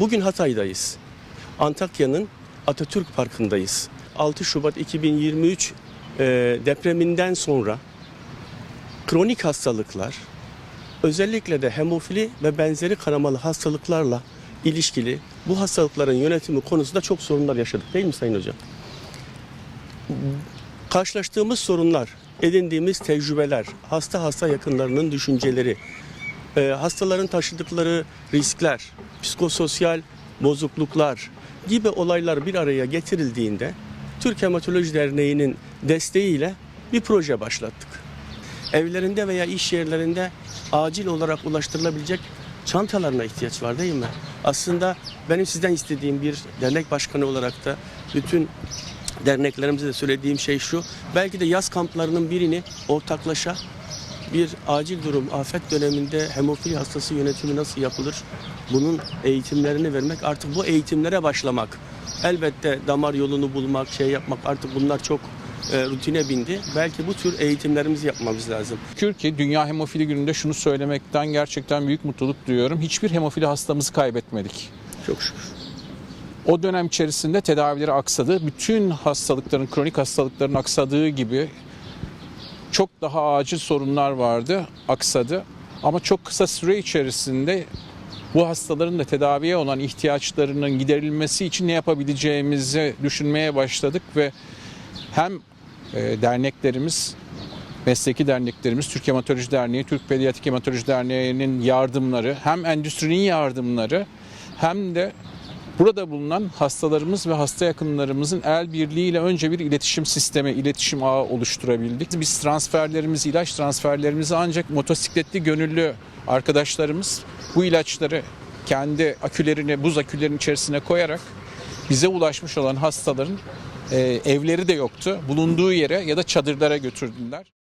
Bugün Hatay'dayız. Antakya'nın Atatürk Parkı'ndayız. 6 Şubat 2023 e, depreminden sonra kronik hastalıklar, özellikle de hemofili ve benzeri kanamalı hastalıklarla ilişkili bu hastalıkların yönetimi konusunda çok sorunlar yaşadık değil mi Sayın Hocam? Karşılaştığımız sorunlar, edindiğimiz tecrübeler, hasta hasta yakınlarının düşünceleri, e, hastaların taşıdıkları riskler, psikososyal bozukluklar gibi olaylar bir araya getirildiğinde Türk Hematoloji Derneği'nin desteğiyle bir proje başlattık. Evlerinde veya iş yerlerinde acil olarak ulaştırılabilecek çantalarına ihtiyaç var değil mi? Aslında benim sizden istediğim bir dernek başkanı olarak da bütün derneklerimize de söylediğim şey şu. Belki de yaz kamplarının birini ortaklaşa bir acil durum, afet döneminde hemofili hastası yönetimi nasıl yapılır? Bunun eğitimlerini vermek, artık bu eğitimlere başlamak. Elbette damar yolunu bulmak, şey yapmak artık bunlar çok e, rutine bindi. Belki bu tür eğitimlerimizi yapmamız lazım. Ki Dünya Hemofili Günü'nde şunu söylemekten gerçekten büyük mutluluk duyuyorum. Hiçbir hemofili hastamızı kaybetmedik. Çok şükür. O dönem içerisinde tedavileri aksadı. Bütün hastalıkların, kronik hastalıkların aksadığı gibi çok daha acil sorunlar vardı, aksadı. Ama çok kısa süre içerisinde bu hastaların da tedaviye olan ihtiyaçlarının giderilmesi için ne yapabileceğimizi düşünmeye başladık ve hem e, derneklerimiz mesleki derneklerimiz, Türk Hematoloji Derneği, Türk Pediatrik Hematoloji Derneği'nin yardımları, hem endüstrinin yardımları hem de burada bulunan hastalarımız ve hasta yakınlarımızın el birliğiyle önce bir iletişim sistemi, iletişim ağı oluşturabildik. Biz transferlerimizi, ilaç transferlerimizi ancak motosikletli gönüllü arkadaşlarımız bu ilaçları kendi akülerine, buz akülerinin içerisine koyarak bize ulaşmış olan hastaların e, evleri de yoktu. Bulunduğu yere ya da çadırlara götürdüler.